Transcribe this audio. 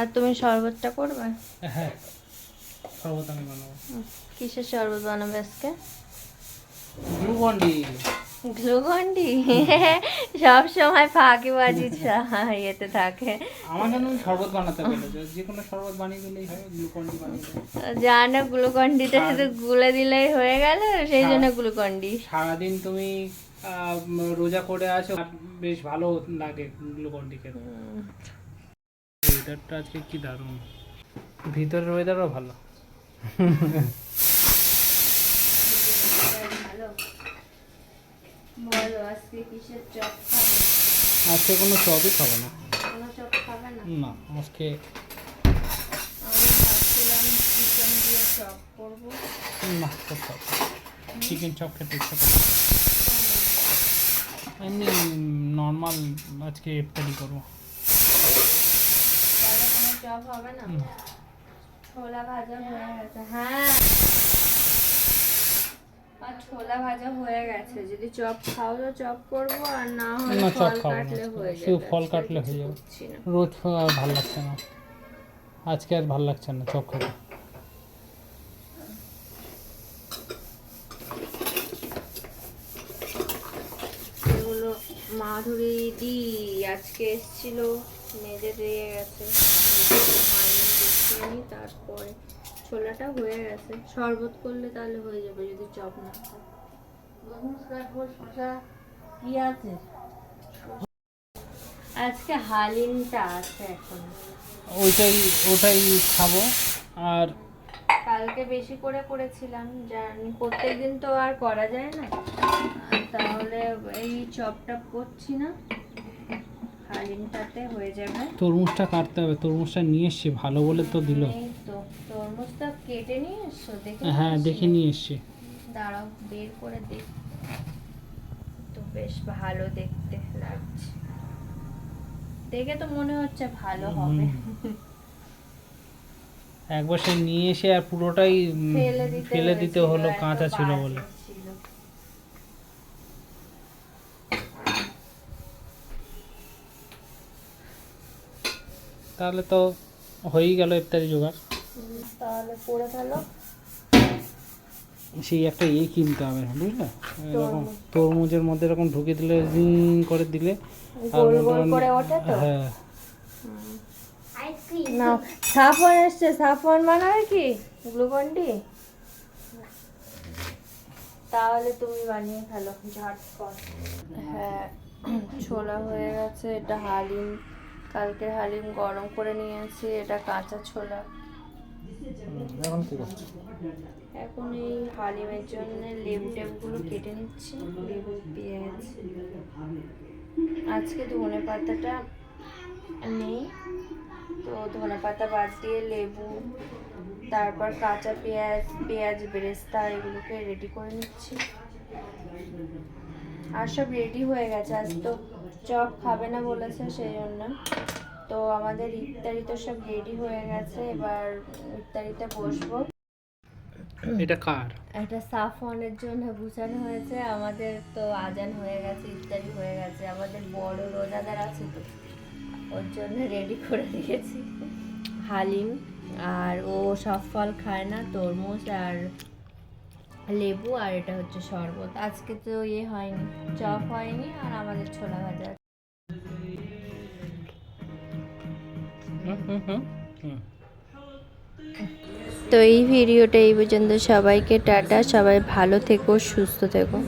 আর তুমি শরবতটা করবে? হ্যাঁ শরবত আমি বানাবো। কিসের শরবত বানাবে আজকে? Glucon D. Glucon D? সব সময় ফাঁকিবাজি ইয়েতে থাকে। আমার জন্য শরবত বানাতে বলেছে যে কোনো শরবত বানিয়ে দিলেই হয় গ্লুকন্ডি বানিয়ে দেবে যা না গ্লুকন্ডিটা শুধু গুলে দিলেই হয়ে গেল সেই জন্য গ্লুকন্ডি। সারাদিন তুমি রোজা করে আছো বেশ ভালো লাগে গ্লুকন্ডি খেতে। ওয়েদারটা আজকে কি দারুণ। ভিতরের ওয়েদারও ভালো। আজকে কোনো চপই খাব না। না আজকে চপ না চিকেন চপ। খেতে ইচ্ছা করে এমনি নর্মাল আজকে ইফতারি করব। চপ হবে না? ছোলা ভাজা হয়ে গেছে। হ্যাঁ। আর ছোলা ভাজা হয়ে গেছে। যদি চপ খাও তো চপ করব আর না হলে ফল কাটলে। হয়ে শুধু ফল কাটলে হয়ে যাবে। রোজ ভালো লাগছে না। আজকে আর ভালো লাগছে না চপ খেতে মাধুরী দি আজকে এসেছিল মেজে দিয়ে গেছে। হয়নি তারপরে ছোলাটা হয়ে গেছে। শরবত করলে তাহলে হয়ে যাবে যদি চপ না আছে? আজকে হালিমটা আছে এখন। ওইটাই ওটাই খাব। আর কালকে বেশি করে করেছিলাম জানি প্রত্যেকদিন তো আর করা যায় না। তাহলে এই চপটা করছি না। হালিমটাতে হয়ে যাবে। তরমুজটা কাটতে হবে। তরমুজটা নিয়ে এসছি। ভালো বলে তো দিল। তো তরমুজটা কেটে নিয়ে এসছো দেখে হ্যাঁ দেখে নিয়ে এসছি। দাঁড়াও বের করে দেখ। তো বেশ ভালো দেখতে লাগছে। দেখে তো মনে হচ্ছে ভালো হবে। একবার সে নিয়ে এসে আর পুরোটাই ফেলে দিতে হলো কাঁচা ছিল বলে। তাহলে তো হয়েই গেল ইফতারি জোগাড়। তাহলে করে ফেলো। সেই একটা ইয়ে কিনতে হবে বুঝলে? এরকম তরমুজের মধ্যে এরকম ঢুকে দিলে রিং করে দিলে আর গোল গোল হ্যাঁ। না সাফন এসছে সাফন বানাবে কি? গ্লুকন্ডি তাহলে তুমি বানিয়ে ফেলো ঝটপট। হ্যাঁ ছোলা হয়ে গেছে এটা হালিম কালকে হালিম গরম করে নিয়েছি এটা কাঁচা ছোলা। এখন কি করছ? এখন এই হালিমের জন্য লেবু টেবুগুলো কেটে নিচ্ছি লেবু পেঁয়াজ। আজকে ধনে পাতাটা নেই। ধনে পাতা বাদ দিয়ে লেবু তারপর কাঁচা পেঁয়াজ পেঁয়াজ বেরেস্তা এগুলোকে রেডি করে নিচ্ছি। আর সব রেডি হয়ে গেছে। আজ তো চপ খাবে না বলেছে সেই জন্য তো আমাদের ইফতারি তো সব রেডি হয়ে গেছে। এবার ইফতারিতে বসবো। এটা কার? এটা সাফনের জন্য গুছানো হয়েছে। আমাদের তো আজান হয়ে গেছে ইত্যাদি হয়ে গেছে। আমাদের বড় রোজাদার আছে তো। ওর জন্য রেডি করে দিয়েছি। হালিম আর ও সব ফল খায় না তরমুজ আর লেবু আর এটা হচ্ছে শরবত। আজকে তো ইয়ে হয়নি চপ হয়নি আর আমাদের ছোলা ভাজা তো এই ভিডিওটা এই পর্যন্ত। সবাইকে টাটা সবাই ভালো থেকো সুস্থ থেকো।